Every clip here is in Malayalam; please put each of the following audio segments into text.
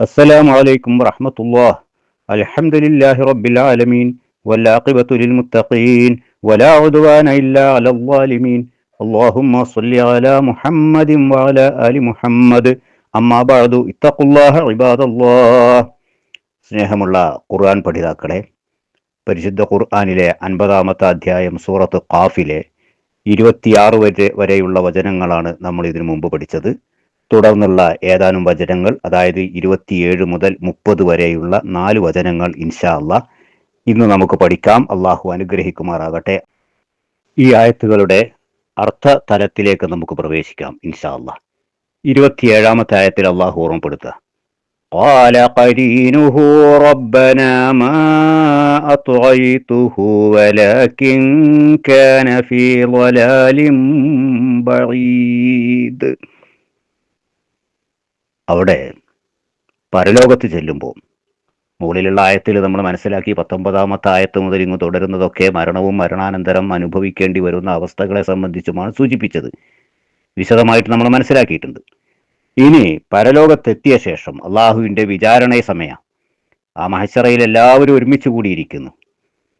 السلام عليكم ورحمة الله الحمد لله رب العالمين والعاقبة للمتقين ولا عدوان إلا على الظالمين اللهم صل على محمد وعلى آل محمد أما بعد اتقوا الله عباد الله സ്നേഹമുള്ള ഖുർആൻ പഠിതാക്കളെ പരിശുദ്ധ ഖുർആനിലെ അൻപതാമത്തെ അധ്യായം സൂറത്ത് ഖാഫിലെ ഇരുപത്തിയാറ് വരെ വരെയുള്ള വചനങ്ങളാണ് നമ്മൾ ഇതിനു മുമ്പ് പഠിച്ചത് തുടർന്നുള്ള ഏതാനും വചനങ്ങൾ അതായത് ഇരുപത്തിയേഴ് മുതൽ മുപ്പത് വരെയുള്ള നാല് വചനങ്ങൾ ഇൻഷാ അള്ളാ ഇന്ന് നമുക്ക് പഠിക്കാം അള്ളാഹു അനുഗ്രഹിക്കുമാറാകട്ടെ ഈ ആയത്തുകളുടെ അർത്ഥ തലത്തിലേക്ക് നമുക്ക് പ്രവേശിക്കാം ഇൻഷാ അള്ളാ ഇരുപത്തിയേഴാമത്തെ ആയത്തിൽ അള്ളാഹു ഓർമ്മപ്പെടുത്തുക قال قرينه ربنا ما أطغيته ولكن كان في ضلال بعيد അവിടെ പരലോകത്ത് ചെല്ലുമ്പോൾ മുകളിലുള്ള ആയത്തിൽ നമ്മൾ മനസ്സിലാക്കി പത്തൊമ്പതാമത്തെ ആയത്ത് മുതൽ ഇങ്ങ് തുടരുന്നതൊക്കെ മരണവും മരണാനന്തരം അനുഭവിക്കേണ്ടി വരുന്ന അവസ്ഥകളെ സംബന്ധിച്ചുമാണ് സൂചിപ്പിച്ചത്. വിശദമായിട്ട് നമ്മൾ മനസ്സിലാക്കിയിട്ടുണ്ട്. ഇനി പരലോകത്തെത്തിയ ശേഷം അള്ളാഹുവിന്റെ വിചാരണ സമയ. ആ മഹശറയിൽ എല്ലാവരും ഒരുമിച്ച് കൂടിയിരിക്കുന്നു.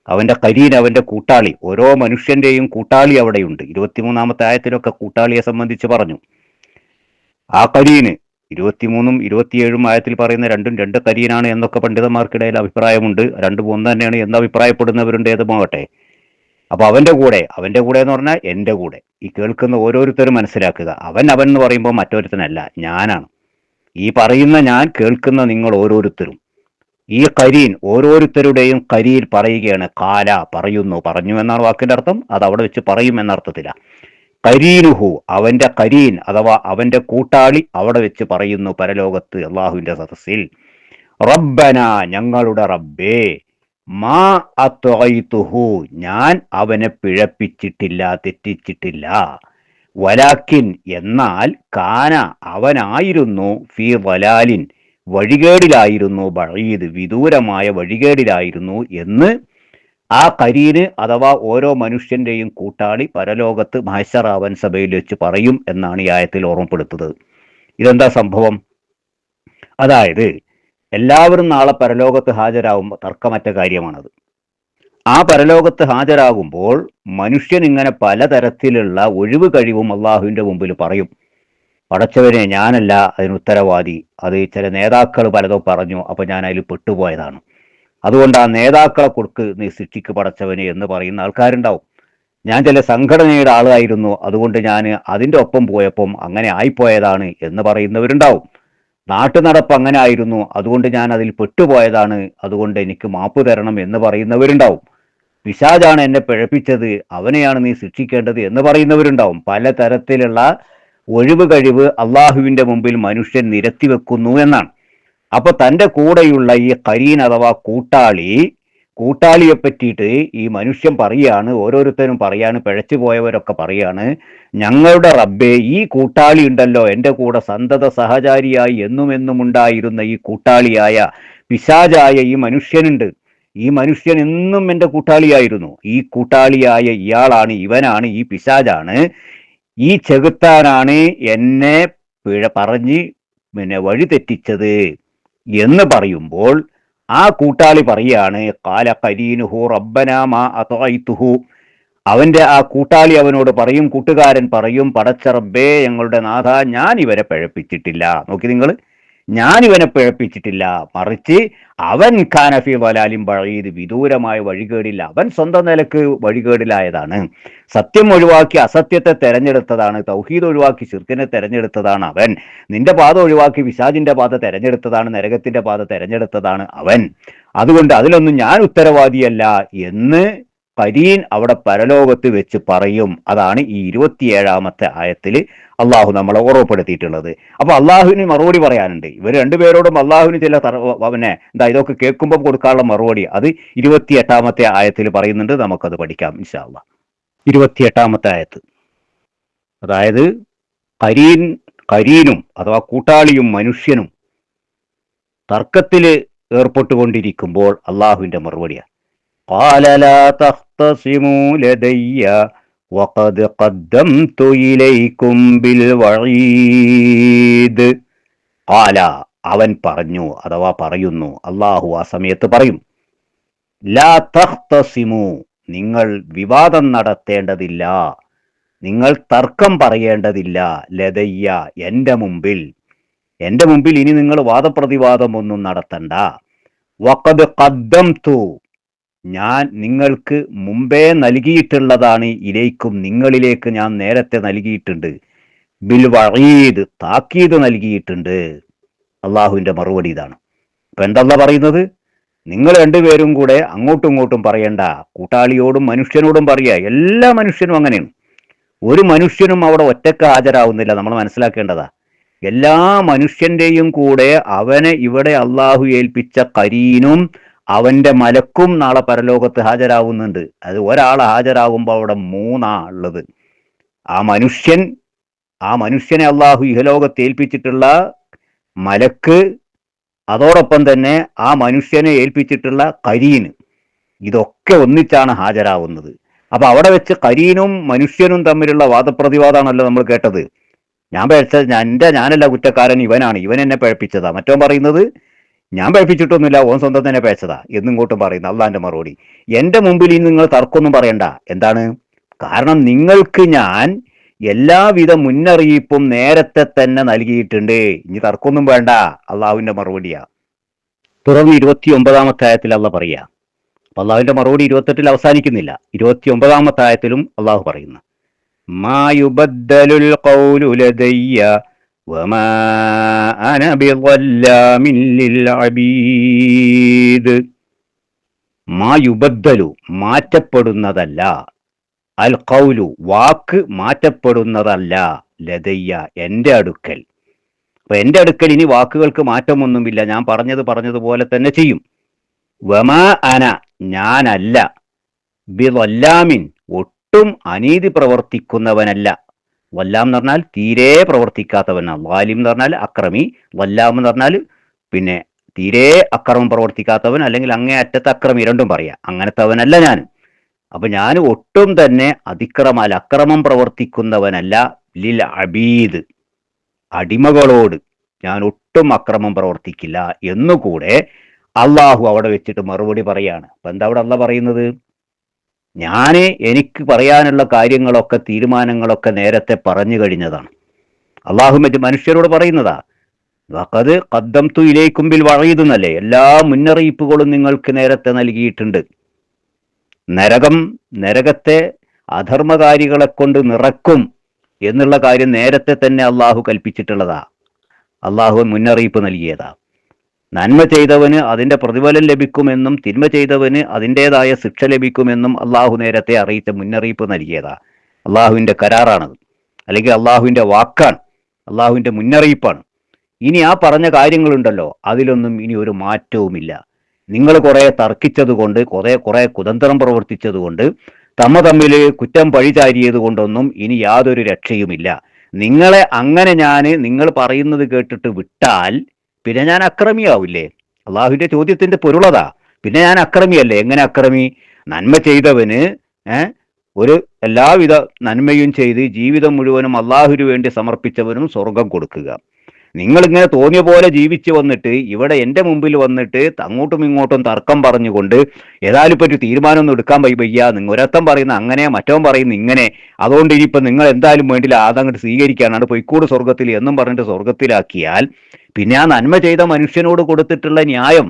അവന്റെ കരീൻ അവന്റെ കൂട്ടാളി ഓരോ മനുഷ്യന്റെയും കൂട്ടാളി അവിടെയുണ്ട്. ഇരുപത്തിമൂന്നാമത്തെ ആയത്തിലൊക്കെ കൂട്ടാളിയെ സംബന്ധിച്ച് പറഞ്ഞു. ആ കരീന് ഇരുപത്തിമൂന്നും ഇരുപത്തിയേഴും ആയത്തിൽ പറയുന്ന രണ്ടും രണ്ട് കരിയനാണ് എന്നൊക്കെ പണ്ഡിതന്മാർക്കിടയിൽ അഭിപ്രായമുണ്ട്. രണ്ടും ഒന്ന് തന്നെയാണ് എന്ന് അഭിപ്രായപ്പെടുന്നവരുണ്ട് ഏതുമാവട്ടെ. അപ്പൊ അവന്റെ കൂടെ അവന്റെ കൂടെ എന്ന് പറഞ്ഞാൽ എന്റെ കൂടെ. ഈ കേൾക്കുന്ന ഓരോരുത്തരും മനസ്സിലാക്കുക. അവൻ അവൻ എന്ന് പറയുമ്പോൾ മറ്റൊരുത്തനല്ല ഞാനാണ്. ഈ പറയുന്ന ഞാൻ കേൾക്കുന്ന നിങ്ങൾ ഓരോരുത്തരും. ഈ കരീൻ ഓരോരുത്തരുടെയും കരിയിൽ പറയുകയാണ് കാല പറയുന്നു. പറഞ്ഞു എന്നാണ് വാക്കിന്റെ അർത്ഥം. അത് അവിടെ വെച്ച് പറയും എന്ന അർത്ഥത്തിലാണ് കരീനുഹു അവന്റെ കരീൻ അഥവാ അവന്റെ കൂട്ടാളി അവിടെ വെച്ച് പറയുന്നു പരലോകത്ത് അള്ളാഹുവിന്റെ സദസ്സിൽ. റബ്ബന ഞങ്ങളുടെ റബ്ബേ മാ അത്വൈത്തുഹു ഞാൻ അവനെ പിഴപ്പിച്ചിട്ടില്ല തെറ്റിച്ചിട്ടില്ല. വലാക്കിൻ എന്നാൽ കാന അവനായിരുന്നു ഫി വലാലിൻ വഴികേടിലായിരുന്നു ബഴീദ് വിദൂരമായ വഴികേടിലായിരുന്നു എന്ന് ആ കരീന് അഥവാ ഓരോ മനുഷ്യന്റെയും കൂട്ടാളി പരലോകത്ത് മഹശറാവൻ സഭയിൽ വെച്ച് പറയും എന്നാണ് ഈ ആയത്തിൽ ഓർമ്മപ്പെടുത്തുന്നത്. ഇതെന്താ സംഭവം? അതായത് എല്ലാവരും നാളെ പരലോകത്ത് ഹാജരാകുമ്പോൾ തർക്കമറ്റ കാര്യമാണത്. ആ പരലോകത്ത് ഹാജരാകുമ്പോൾ മനുഷ്യൻ ഇങ്ങനെ പലതരത്തിലുള്ള ഒഴിവ് കഴിവും അള്ളാഹുവിന്റെ മുമ്പിൽ പറയും. പടച്ചവനെ ഞാനല്ല അതിന് ഉത്തരവാദി. അത് ചില നേതാക്കൾ പലതോ പറഞ്ഞു അപ്പൊ ഞാൻ അതിൽ പെട്ടുപോയതാണ്. അതുകൊണ്ട് ആ നേതാക്കളെ കൊടുക്ക് നീ ശിക്ഷിക്ക് പടച്ചവനെ എന്ന് പറയുന്ന ആൾക്കാരുണ്ടാവും. ഞാൻ ചില സംഘടനയുടെ ആളായിരുന്നു. അതുകൊണ്ട് ഞാൻ അതിന്റെ ഒപ്പം പോയപ്പം അങ്ങനെ ആയിപ്പോയതാണ് എന്ന് പറയുന്നവരുണ്ടാവും. നാട്ടു നടപ്പ് അങ്ങനെ ആയിരുന്നു. അതുകൊണ്ട് ഞാൻ അതിൽ പെട്ടുപോയതാണ്. അതുകൊണ്ട് എനിക്ക് മാപ്പ് തരണം എന്ന് പറയുന്നവരുണ്ടാവും. പിശാജാണ് എന്നെ പിഴപ്പിച്ചത്. അവനെയാണ് നീ ശിക്ഷിക്കേണ്ടത് എന്ന് പറയുന്നവരുണ്ടാവും. പലതരത്തിലുള്ള ഒഴിവ് കഴിവ് അള്ളാഹുവിന്റെ മുമ്പിൽ മനുഷ്യൻ നിരത്തി വെക്കുന്നു എന്നാണ്. അപ്പൊ തന്റെ കൂടെയുള്ള ഈ കരീൻ അഥവാ കൂട്ടാളി കൂട്ടാളിയെ പറ്റിയിട്ട് ഈ മനുഷ്യൻ പറയാണ് ഓരോരുത്തരും പറയാണ് പിഴച്ചു പോയവരൊക്കെ പറയാണ് ഞങ്ങളുടെ റബ്ബെ ഈ കൂട്ടാളി ഉണ്ടല്ലോ എന്റെ കൂടെ സന്തത സഹചാരിയായി എന്നും എന്നും ഉണ്ടായിരുന്ന ഈ കൂട്ടാളിയായ പിശാചായ ഈ മനുഷ്യനുണ്ട്. ഈ മനുഷ്യൻ എന്നും എന്റെ കൂട്ടാളിയായിരുന്നു. ഈ കൂട്ടാളിയായ ഇയാളാണ് ഇവനാണ് ഈ പിശാജാണ് ഈ ചെകുത്താനാണ് എന്നെ പിഴ പറഞ്ഞ് പിന്നെ വഴി തെറ്റിച്ചത് എന്ന് പറയുമ്പോൾ ആ കൂട്ടാളി പറയാണ് കാല കരീനുഹു അതോയിത്തുഹു. അവന്റെ ആ കൂട്ടാളി അവനോട് പറയും കൂട്ടുകാരൻ പറയും പടച്ചറബേ ഞങ്ങളുടെ നാഥ ഞാൻ ഇവരെ പഴപ്പിച്ചിട്ടില്ല. നോക്കി നിങ്ങൾ ഞാൻ ഇവനെ പിഴപ്പിച്ചിട്ടില്ല. മറിച്ച് അവൻ ഖാനഫി വലാലിം പഴയത് വിദൂരമായ വഴികേടില്ല. അവൻ സ്വന്തം നിലയ്ക്ക് വഴികേടിലായതാണ്. സത്യം ഒഴിവാക്കി അസത്യത്തെ തെരഞ്ഞെടുത്തതാണ്. തൗഹീദ് ഒഴിവാക്കി ശിർക്കിനെ തെരഞ്ഞെടുത്തതാണ് അവൻ. നിന്റെ പാത ഒഴിവാക്കി വിശാജിന്റെ പാത തെരഞ്ഞെടുത്തതാണ്. നരകത്തിന്റെ പാത തെരഞ്ഞെടുത്തതാണ് അവൻ. അതുകൊണ്ട് അതിലൊന്നും ഞാൻ ഉത്തരവാദിയല്ല എന്ന് കരീൻ അവിടെ പരലോകത്ത് വെച്ച് പറയും. അതാണ് ഈ ഇരുപത്തിയേഴാമത്തെ ആയത്തിൽ അള്ളാഹു നമ്മളെ ഓർമ്മപ്പെടുത്തിയിട്ടുള്ളത്. അപ്പൊ അള്ളാഹുവിന് മറുപടി പറയാനുണ്ട്. ഇവർ രണ്ടുപേരോടും അള്ളാഹുവിന് ചില പിന്നെ എന്താ ഇതൊക്കെ കേൾക്കുമ്പോൾ കൊടുക്കാനുള്ള മറുപടി അത് ഇരുപത്തിയെട്ടാമത്തെ ആയത്തിൽ പറയുന്നുണ്ട്. നമുക്കത് പഠിക്കാം ഇൻഷാല്ല ഇരുപത്തിയെട്ടാമത്തെ ആയത്ത്. അതായത് കരീൻ കരീനും അഥവാ കൂട്ടാളിയും മനുഷ്യനും തർക്കത്തിൽ ഏർപ്പെട്ടുകൊണ്ടിരിക്കുമ്പോൾ അള്ളാഹുവിന്റെ മറുപടിയാണ്. قال لا تختصموا لدي وقد قدمت إليكم بالوعيد قال അവൻ പറഞ്ഞു അഥവാ പറയുന്നു അള്ളാഹു ആ സമയത്ത് പറയും ലാ തഖ്തസിമു നിങ്ങൾ വിവാദം നടത്തേണ്ടതില്ല നിങ്ങൾ തർക്കം പറയേണ്ടതില്ല ലതയ്യ എൻ്റെ മുമ്പിൽ എൻ്റെ മുമ്പിൽ ഇനി നിങ്ങൾ വാദപ്രതിവാദം ഒന്നും നടത്തണ്ട വഖദ് ഖദ്ദംതു ഞാൻ നിങ്ങൾക്ക് മുമ്പേ നൽകിയിട്ടുള്ളതാണ് ഇലേക്കും നിങ്ങളിലേക്ക് ഞാൻ നേരത്തെ നൽകിയിട്ടുണ്ട്. ബിൽ വഴീദ് താക്കീത് നൽകിയിട്ടുണ്ട്. അള്ളാഹുവിന്റെ മറുപടി ഇതാണ്. ഇപ്പൊ എന്തല്ല പറയുന്നത്? നിങ്ങൾ രണ്ടുപേരും കൂടെ അങ്ങോട്ടും ഇങ്ങോട്ടും പറയണ്ട. കൂട്ടാളിയോടും മനുഷ്യനോടും പറയുക എല്ലാ മനുഷ്യനും അങ്ങനെയാണ്. ഒരു മനുഷ്യനും അവിടെ ഒറ്റയ്ക്ക് ഹാജരാവുന്നില്ല. നമ്മൾ മനസ്സിലാക്കേണ്ടതാ. എല്ലാ മനുഷ്യന്റെയും കൂടെ അവനെ ഇവിടെ അള്ളാഹു ഏൽപ്പിച്ച കരീനും അവന്റെ മലക്കും നാളെ പരലോകത്ത് ഹാജരാവുന്നുണ്ട് അത് ഒരാൾ ഹാജരാകുമ്പോൾ അവിടെ മൂന്നാ ഉള്ളത്. ആ മനുഷ്യൻ ആ മനുഷ്യനെ അള്ളാഹു ഇഹലോകത്ത് ഏൽപ്പിച്ചിട്ടുള്ള മലക്ക് അതോടൊപ്പം തന്നെ ആ മനുഷ്യനെ ഏൽപ്പിച്ചിട്ടുള്ള കരീന്. ഇതൊക്കെ ഒന്നിച്ചാണ് ഹാജരാവുന്നത്. അപ്പൊ അവിടെ വെച്ച് കരീനും മനുഷ്യനും തമ്മിലുള്ള വാദപ്രതിവാദമാണല്ലോ നമ്മൾ കേട്ടത്. ഞാൻ പഴച്ചത് എന്റെ ഞാനല്ല കുറ്റക്കാരൻ ഇവനാണ്. ഇവൻ എന്നെ പഴപ്പിച്ചതാ. മറ്റോ പറയുന്നത് ഞാൻ പഴപ്പിച്ചിട്ടൊന്നുമില്ല ഓൻ സ്വന്തം തന്നെ പേച്ചതാ എന്നിങ്ങോട്ടും പറയുന്നു അള്ളാന്റെ മറുപടി. എന്റെ മുമ്പിൽ ഇനി നിങ്ങൾ തർക്കമൊന്നും പറയണ്ട. എന്താണ്? കാരണം നിങ്ങൾക്ക് ഞാൻ എല്ലാവിധ മുന്നറിയിപ്പും നേരത്തെ തന്നെ നൽകിയിട്ടുണ്ട്. ഇനി തർക്കമൊന്നും വേണ്ട അള്ളാഹുവിന്റെ മറുപടിയാ. തുടർന്ന് ഇരുപത്തി ഒമ്പതാമത്തെ ആയത്തിൽ അള്ള പറയാ അപ്പൊ അള്ളാഹുവിന്റെ മറുപടി ഇരുപത്തെട്ടിൽ അവസാനിക്കുന്നില്ല. ഇരുപത്തി ഒമ്പതാമത്തെ ആയത്തിലും അള്ളാഹു പറയുന്നു മാ യുബദ്ദലുൽ أنا بظلام വമാ അന ബിളല്ലാമിൻ ലിൽ അബീദ് മാ യുബദ്ദലു മാറ്റപ്പെടുന്നതല്ല. അൽ ഖൗലു വാക്ക് മാറ്റപ്പെടുന്നതല്ല. ലതയ്യ എന്റെ അടുക്കൽ. അപ്പൊ എന്റെ അടുക്കൽ ഇനി വാക്കുകൾക്ക് മാറ്റമൊന്നുമില്ല. ഞാൻ പറഞ്ഞത് പറഞ്ഞതുപോലെ തന്നെ ചെയ്യും. വമാ അന ഞാനല്ല. ബിവല്ലാമിൻ ഒട്ടും അനീതി പ്രവർത്തിക്കുന്നവനല്ല. വല്ലാം എന്ന് പറഞ്ഞാൽ തീരെ പ്രവർത്തിക്കാത്തവനാണ് വാലിം എന്ന് പറഞ്ഞാൽ അക്രമി. വല്ലാം എന്ന് പറഞ്ഞാൽ പിന്നെ തീരെ അക്രമം പ്രവർത്തിക്കാത്തവൻ അല്ലെങ്കിൽ അങ്ങേ അറ്റത്ത് അക്രമി രണ്ടും പറയാം. അങ്ങനത്തെവനല്ല ഞാൻ അപ്പൊ ഞാൻ ഒട്ടും തന്നെ അതിക്രമ അല്ല അക്രമം പ്രവർത്തിക്കുന്നവനല്ല. ലിൽ അബീദ് അടിമകളോട് ഞാൻ ഒട്ടും അക്രമം പ്രവർത്തിക്കില്ല എന്നുകൂടെ അള്ളാഹു അവിടെ വെച്ചിട്ട് മറുപടി പറയാണ്. അപ്പൊ എന്താ അവിടെ അല്ല പറയുന്നത്? ഞാൻ എനിക്ക് പറയാനുള്ള കാര്യങ്ങളൊക്കെ തീരുമാനങ്ങളൊക്കെ നേരത്തെ പറഞ്ഞു കഴിഞ്ഞതാണ്. അള്ളാഹു മറ്റ് മനുഷ്യരോട് പറയുന്നതാ വഖദ് കദ്ദം തു ഇലേക്കുമ്പിൽ വഴയുന്നല്ലേ എല്ലാ മുന്നറിയിപ്പുകളും നിങ്ങൾക്ക് നേരത്തെ നൽകിയിട്ടുണ്ട്. നരകം നരകത്തെ അധർമ്മകാരികളെ കൊണ്ട് നിറക്കും എന്നുള്ള കാര്യം നേരത്തെ തന്നെ അള്ളാഹു കൽപ്പിച്ചിട്ടുള്ളതാ. അള്ളാഹു മുന്നറിയിപ്പ് നൽകിയതാ. നന്മ ചെയ്തവന് അതിന്റെ പ്രതിഫലം ലഭിക്കുമെന്നും തിന്മ ചെയ്തവന് അതിന്റെതായ ശിക്ഷ ലഭിക്കുമെന്നും അള്ളാഹു നേരത്തെ അറിയിച്ച മുന്നറിയിപ്പ് നൽകിയതാ. അള്ളാഹുവിന്റെ കരാറാണത്. അല്ലെങ്കിൽ അള്ളാഹുവിന്റെ വാക്കാണ്. അള്ളാഹുവിന്റെ മുന്നറിയിപ്പാണ്. ഇനി ആ പറഞ്ഞ കാര്യങ്ങളുണ്ടല്ലോ അതിലൊന്നും ഇനി ഒരു മാറ്റവുമില്ല. നിങ്ങൾ കുറെ തർക്കിച്ചത് കൊണ്ട് കുറെ കുറെ കുതന്ത്രം പ്രവർത്തിച്ചത് കൊണ്ട് തമ്മ തമ്മിൽ കുറ്റം പഴിചാരിയത് കൊണ്ടൊന്നും ഇനി യാതൊരു രക്ഷയുമില്ല. നിങ്ങളെ അങ്ങനെ ഞാൻ നിങ്ങൾ പറയുന്നത് കേട്ടിട്ട് വിട്ടാൽ പിന്നെ ഞാൻ അക്രമിയാവില്ലേ? അള്ളാഹുവിന്റെ ചോദ്യത്തിന്റെ പൊരുളതാ. പിന്നെ ഞാൻ അക്രമിയല്ലേ? എങ്ങനെ അക്രമി? നന്മ ചെയ്തവന് ഒരു എല്ലാവിധ നന്മയും ചെയ്ത് ജീവിതം മുഴുവനും അള്ളാഹുവിന് വേണ്ടി സമർപ്പിച്ചവനും സ്വർഗം കൊടുക്കുക. നിങ്ങൾ ഇങ്ങനെ തോന്നിയ പോലെ ജീവിച്ചു വന്നിട്ട് ഇവിടെ എന്റെ മുമ്പിൽ വന്നിട്ട് അങ്ങോട്ടും ഇങ്ങോട്ടും തർക്കം പറഞ്ഞുകൊണ്ട് ഏതായാലും ഒരു തീരുമാനമൊന്നും എടുക്കാൻ വയ്യ. നിങ്ങൾ ഒരത്തം പറയുന്ന അങ്ങനെ മറ്റവൻ പറയുന്ന ഇങ്ങനെ. അതുകൊണ്ട് ഇനിയിപ്പോൾ നിങ്ങൾ എന്തായാലും വേണ്ടില്ല അതങ്ങോട്ട് സ്വീകരിക്കാനാണ്. പൊയ്ക്കൂട് സ്വർഗത്തിൽ എന്നും പറഞ്ഞിട്ട് സ്വർഗത്തിലാക്കിയാൽ പിന്നെ ആ നന്മ ചെയ്ത മനുഷ്യനോട് കൊടുത്തിട്ടുള്ള ന്യായം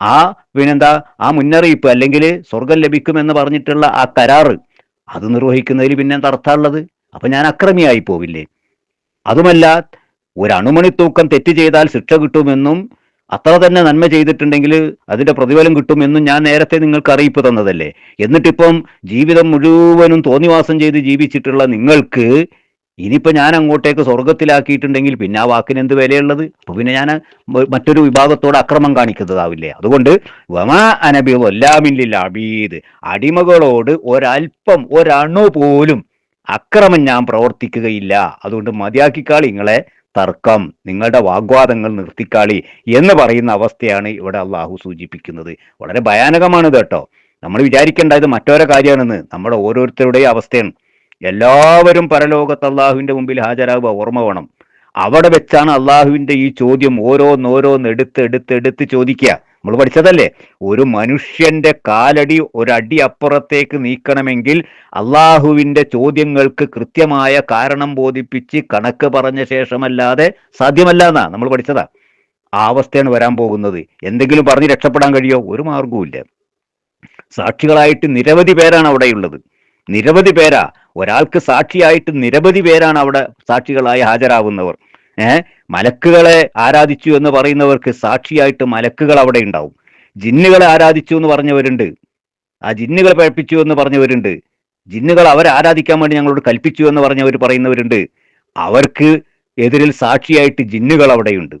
ആ പിന്നെന്താ ആ മുന്നറിയിപ്പ് അല്ലെങ്കിൽ സ്വർഗം ലഭിക്കുമെന്ന് പറഞ്ഞിട്ടുള്ള ആ കരാറ് അത് നിർവഹിക്കുന്നതിൽ പിന്നെ എന്താ അർത്ഥമുള്ളത്? അപ്പൊ ഞാൻ അക്രമിയായി പോവില്ലേ? അതുമല്ല ഒരു അണുമണി തൂക്കം തെറ്റ് ചെയ്താൽ ശിക്ഷ കിട്ടുമെന്നും അത്ര തന്നെ നന്മ ചെയ്തിട്ടുണ്ടെങ്കിൽ അതിന്റെ പ്രതിഫലം കിട്ടുമെന്നും ഞാൻ നേരത്തെ നിങ്ങൾക്ക് അറിയിപ്പ് തന്നതല്ലേ? എന്നിട്ടിപ്പം ജീവിതം മുഴുവനും തോന്നിവാസം ചെയ്ത് ജീവിച്ചിട്ടുള്ള നിങ്ങൾക്ക് ഇനിയിപ്പോ ഞാൻ അങ്ങോട്ടേക്ക് സ്വർഗത്തിലാക്കിയിട്ടുണ്ടെങ്കിൽ പിന്നെ ആ വാക്കിന് എന്ത് വിലയുള്ളത്? അപ്പൊ പിന്നെ ഞാൻ മറ്റൊരു വിഭാഗത്തോട് അക്രമം കാണിക്കുന്നതാവില്ലേ? അതുകൊണ്ട് വമാ അനബി ഒല്ലാമില്ല അബീദ്. അടിമകളോട് ഒരൽപ്പം ഒരണു പോലും അക്രമം ഞാൻ പ്രവർത്തിക്കുകയില്ല. അതുകൊണ്ട് മതിയാക്കിക്കാളി നിങ്ങളെ തർക്കം നിങ്ങളുടെ വാഗ്വാദങ്ങൾ നിർത്തിക്കാളി എന്ന് പറയുന്ന അവസ്ഥയാണ് ഇവിടെ അള്ളാഹു സൂചിപ്പിക്കുന്നത്. വളരെ ഭയാനകമാണ് കേട്ടോ. നമ്മൾ വിചാരിക്കേണ്ട ഇത് മറ്റോരോ കാര്യമാണെന്ന്. നമ്മുടെ ഓരോരുത്തരുടെയും അവസ്ഥയാണ്. എല്ലാവരും പരലോകത്ത് അള്ളാഹുവിന്റെ മുമ്പിൽ ഹാജരാകുക ഓർമ്മ വേണം. അവിടെ വെച്ചാണ് അള്ളാഹുവിന്റെ ഈ ചോദ്യം ഓരോന്നോരോന്ന് എടുത്ത് എടുത്ത് എടുത്ത് ചോദിക്കുക. നമ്മൾ പഠിച്ചതല്ലേ? ഒരു മനുഷ്യന്റെ കാലടി ഒരടി അപ്പുറത്തേക്ക് നീക്കണമെങ്കിൽ അള്ളാഹുവിന്റെ ചോദ്യങ്ങൾക്ക് കൃത്യമായ കാരണം ബോധിപ്പിച്ച് കണക്ക് പറഞ്ഞ ശേഷമല്ലാതെ സാധ്യമല്ല എന്നാ നമ്മൾ പഠിച്ചതാ. ആ അവസ്ഥയാണ് വരാൻ പോകുന്നത്. എന്തെങ്കിലും പറഞ്ഞ് രക്ഷപ്പെടാൻ കഴിയോ? ഒരു മാർഗവുമില്ല സാക്ഷികളായിട്ട് നിരവധി പേരാണ് അവിടെയുള്ളത്. നിരവധി പേരാ. ഒരാൾക്ക് സാക്ഷിയായിട്ട് നിരവധി പേരാണ് അവിടെ സാക്ഷികളായി ഹാജരാകുന്നവർ. ഏഹ് മലക്കുകളെ ആരാധിച്ചു എന്ന് പറയുന്നവർക്ക് സാക്ഷിയായിട്ട് മലക്കുകൾ അവിടെ ഉണ്ടാവും. ജിന്നുകളെ ആരാധിച്ചു എന്ന് പറഞ്ഞവരുണ്ട്. ആ ജിന്നുകളെ പഴപ്പിച്ചു എന്ന് പറഞ്ഞവരുണ്ട്. ജിന്നുകൾ അവരെ ആരാധിക്കാൻ വേണ്ടി ഞങ്ങളോട് കൽപ്പിച്ചു എന്ന് പറഞ്ഞവർ പറയുന്നവരുണ്ട്. അവർക്ക് എതിരിൽ സാക്ഷിയായിട്ട് ജിന്നുകൾ അവിടെയുണ്ട്.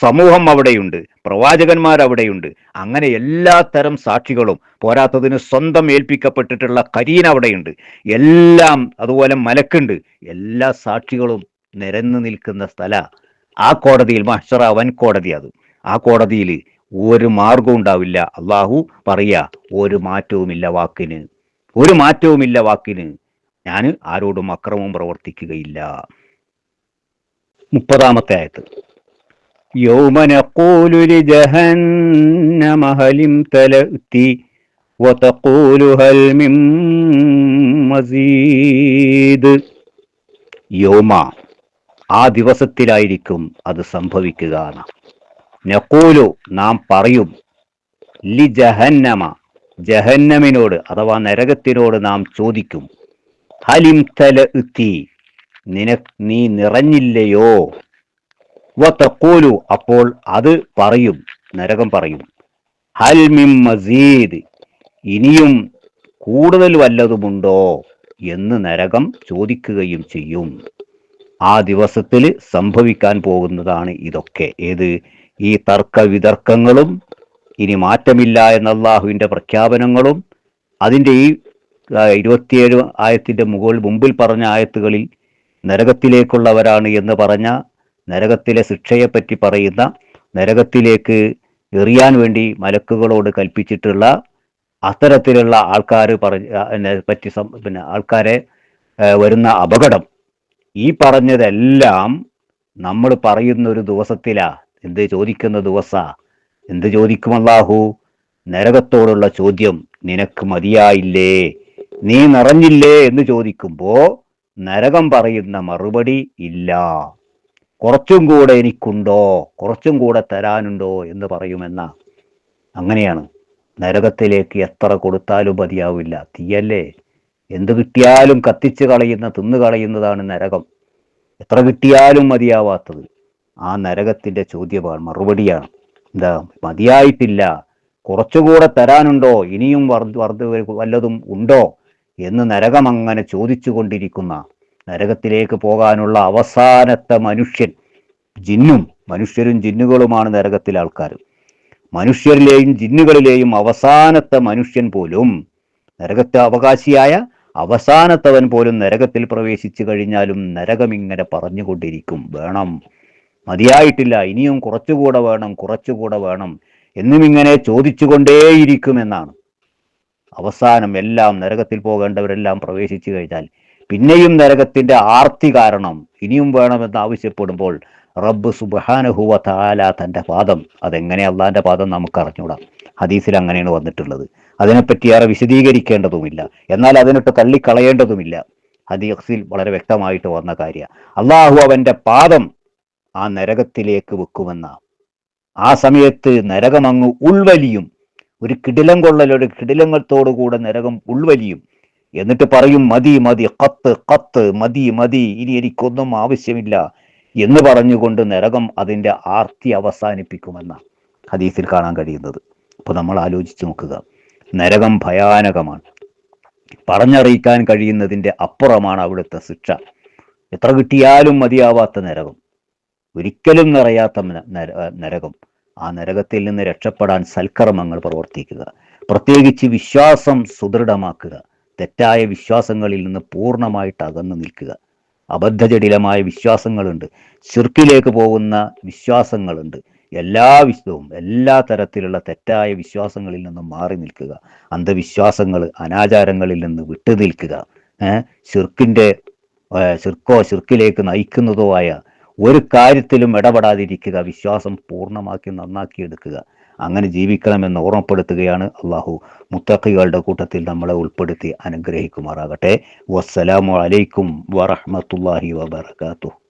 സമൂഹം അവിടെയുണ്ട് പ്രവാചകന്മാർ അവിടെയുണ്ട്. അങ്ങനെ എല്ലാ തരം സാക്ഷികളും പോരാത്തതിന് സ്വന്തം ഏൽപ്പിക്കപ്പെട്ടിട്ടുള്ള കരീൻ അവിടെയുണ്ട്. എല്ലാം അതുപോലെ മലക്കുണ്ട്. എല്ലാ സാക്ഷികളും നിരന്നു നിൽക്കുന്ന സ്ഥല. ആ കോടതിയിൽ മഹ്ഷറ വൻ കോടതി അത് ആ കോടതിയിൽ ഒരു മാർഗവും ഉണ്ടാവില്ല. അള്ളാഹു പറയ ഒരു മാറ്റവുമില്ല വാക്കിന്. ഒരു മാറ്റവുമില്ല വാക്കിന്. ഞാൻ ആരോടും അക്രമവും പ്രവർത്തിക്കുകയില്ല. മുപ്പതാമത്തെ ആയത്ത്. يوم نقول لجهنم هل امتلأت وتقول هل من مزيد യോമ ആ ദിവസത്തിലായിരിക്കും അത് സംഭവിക്കുക എന്ന്. നഖൂലു നാം പറയും ലി ജഹന്നമ ജഹന്നമിനോട് അഥവാ നരകത്തിനോട് നാം ചോദിക്കും ഹലിം തല നിന നീ നിറഞ്ഞില്ലയോ വതഖൂലു അപ്പോൾ അത് പറയും നരകം പറയും. ഹൽമിം മസീദ് ഇനിയും കൂടുതൽ വല്ലതുമുണ്ടോ എന്ന് നരകം ചോദിക്കുകയും ചെയ്യും. ആ ദിവസത്തിൽ സംഭവിക്കാൻ പോകുന്നതാണ് ഇതൊക്കെ. ഏത്? ഈ തർക്ക വിതർക്കങ്ങളും ഇനി മാറ്റമില്ല എന്ന പ്രഖ്യാപനങ്ങളും അതിന്റെ ഈ ഇരുപത്തിയേഴ് ആയത്തിന്റെ മുകളിൽ മുമ്പിൽ പറഞ്ഞ ആയത്തുകളിൽ നരകത്തിലേക്കുള്ളവരാണ് എന്ന് പറഞ്ഞ നരകത്തിലെ ശിക്ഷയെപ്പറ്റി പറയുന്ന നരകത്തിലേക്ക് എറിയാൻ വേണ്ടി മലക്കുകളോട് കൽപ്പിച്ചിട്ടുള്ള അത്തരത്തിലുള്ള ആൾക്കാർ പറഞ്ഞ പറ്റി പിന്നെ ആൾക്കാരെ വരുന്ന അപകടം. ഈ പറഞ്ഞതെല്ലാം നമ്മൾ പറയുന്ന ഒരു ദിവസത്തിലാ. എന്ത് ചോദിക്കുന്ന ദിവസ. എന്ത് ചോദിക്കും അല്ലാഹു നരകത്തോടുള്ള ചോദ്യം നിനക്ക് മതിയായില്ലേ? നീ നിറഞ്ഞില്ലേ എന്ന് ചോദിക്കുമ്പോ നരകം പറയുന്ന മറുപടി ഇല്ല. കുറച്ചും കൂടെ എനിക്കുണ്ടോ? കുറച്ചും കൂടെ തരാനുണ്ടോ എന്ന് പറയുമെന്ന. അങ്ങനെയാണ്. നരകത്തിലേക്ക് എത്ര കൊടുത്താലും മതിയാവില്ല. തീയല്ലേ? എന്ത് കിട്ടിയാലും കത്തിച്ച് കളയുന്ന തിന്നു കളയുന്നതാണ് നരകം. എത്ര കിട്ടിയാലും മതിയാവാത്തത്. ആ നരകത്തിന്റെ ചോദ്യമാണ്. മറുപടിയാണ്. എന്താ മതിയായിട്ടില്ല. കുറച്ചുകൂടെ തരാനുണ്ടോ? ഇനിയും വർദ്ധ വർദ്ധ വല്ലതും ഉണ്ടോ? എന്ന് നരകം അങ്ങനെ ചോദിച്ചു കൊണ്ടിരിക്കുന്ന നരകത്തിലേക്ക് പോകാനുള്ള അവസാനത്തെ മനുഷ്യൻ ജിന്നും മനുഷ്യരും ജിന്നുകളുമാണ് നരകത്തിലെ ആൾക്കാർ മനുഷ്യരിലെയും ജിന്നുകളിലെയും അവസാനത്തെ മനുഷ്യൻ പോലും നരകത്തെ അവകാശിയായ അവസാനത്തവൻ പോലും നരകത്തിൽ പ്രവേശിച്ചു കഴിഞ്ഞാലും നരകം ഇങ്ങനെ പറഞ്ഞുകൊണ്ടിരിക്കും. വേണം. മതിയായിട്ടില്ല. ഇനിയും കുറച്ചുകൂടെ വേണം കുറച്ചുകൂടെ വേണം എന്നും ഇങ്ങനെ ചോദിച്ചുകൊണ്ടേയിരിക്കുമെന്നാണ്. അവസാനം എല്ലാം നരകത്തിൽ പോകേണ്ടവരെല്ലാം പ്രവേശിച്ചു കഴിഞ്ഞാൽ പിന്നെയും നരകത്തിന്റെ ആർത്തി കാരണം ഇനിയും വേണമെന്ന് ആവശ്യപ്പെടുമ്പോൾ റബ്ബ് സുബാനഹുവ താല തന്റെ പാദം. അതെങ്ങനെ അള്ളാന്റെ പാദം നമുക്ക് അറിഞ്ഞൂടാം ഹദീസിൽ അങ്ങനെയാണ് വന്നിട്ടുള്ളത്. അതിനെപ്പറ്റി ഏറെ വിശദീകരിക്കേണ്ടതുമില്ല. എന്നാൽ അതിനിട്ട് തള്ളിക്കളയേണ്ടതുമില്ല. ഹദീസിൽ വളരെ വ്യക്തമായിട്ട് വന്ന കാര്യം. അള്ളാഹു അവന്റെ പാദം ആ നരകത്തിലേക്ക് വെക്കുമെന്ന. ആ സമയത്ത് നരകമങ്ങ് ഉൾവലിയും. ഒരു കിടിലം കൊള്ളലൊരു ഒരു കിടിലങ്ങത്തോടുകൂടെ നരകം ഉൾവലിയും. എന്നിട്ട് പറയും മതി മതി കത്ത് കത്ത് മതി മതി ഇനി എനിക്കൊന്നും ആവശ്യമില്ല എന്ന് പറഞ്ഞുകൊണ്ട് നരകം അതിന്റെ ആർത്തി അവസാനിപ്പിക്കുമെന്ന ഹദീസിൽ കാണാൻ കഴിയുന്നത്. അപ്പോൾ നമ്മൾ ആലോചിച്ച് നോക്കുക നരകം ഭയാനകമാണ്. പറഞ്ഞറിയിക്കാൻ കഴിയുന്നതിന്റെ അപ്പുറമാണ് അവിടുത്തെ ശിക്ഷ. എത്ര കിട്ടിയാലും മതിയാവാത്ത നരകം. ഒരിക്കലും നിറയാത്ത നരകം. ആ നരകത്തിൽ നിന്ന് രക്ഷപ്പെടാൻ സൽക്കർമ്മങ്ങൾ പ്രവർത്തിക്കുക. പ്രത്യേകിച്ച് വിശ്വാസം സുദൃഢമാക്കുക. തെറ്റായ വിശ്വാസങ്ങളിൽ നിന്ന് പൂർണമായിട്ട് അകന്നു നിൽക്കുക. അബദ്ധജടിലമായ വിശ്വാസങ്ങളുണ്ട്. ശിർക്കിലേക്ക് പോകുന്ന വിശ്വാസങ്ങളുണ്ട്. എല്ലാ വിശ്വവും എല്ലാ തരത്തിലുള്ള തെറ്റായ വിശ്വാസങ്ങളിൽ നിന്നും മാറി നിൽക്കുക. അന്ധവിശ്വാസങ്ങൾ അനാചാരങ്ങളിൽ നിന്ന് വിട്ടു നിൽക്കുക. ശിർക്കിന്റെ ശിർക്കോ ശിർക്കിലേക്ക് നയിക്കുന്നതോ ആയ ഒരു കാര്യത്തിലും ഇടപെടാതിരിക്കുക. വിശ്വാസം പൂർണമാക്കി നന്നാക്കി എടുക്കുക അങ്ങനെ ജീവിക്കണമെന്ന് ഓർമ്മപ്പെടുത്തുകയാണ് അള്ളാഹു. മുത്തഖികളുടെ കൂട്ടത്തിൽ നമ്മളെ ഉൾപ്പെടുത്തി അനുഗ്രഹിക്കുമാറാകട്ടെ. വസ്സലാമു അലൈക്കും വറഹ്മത്തുള്ളാഹി വബറകാതുഹു.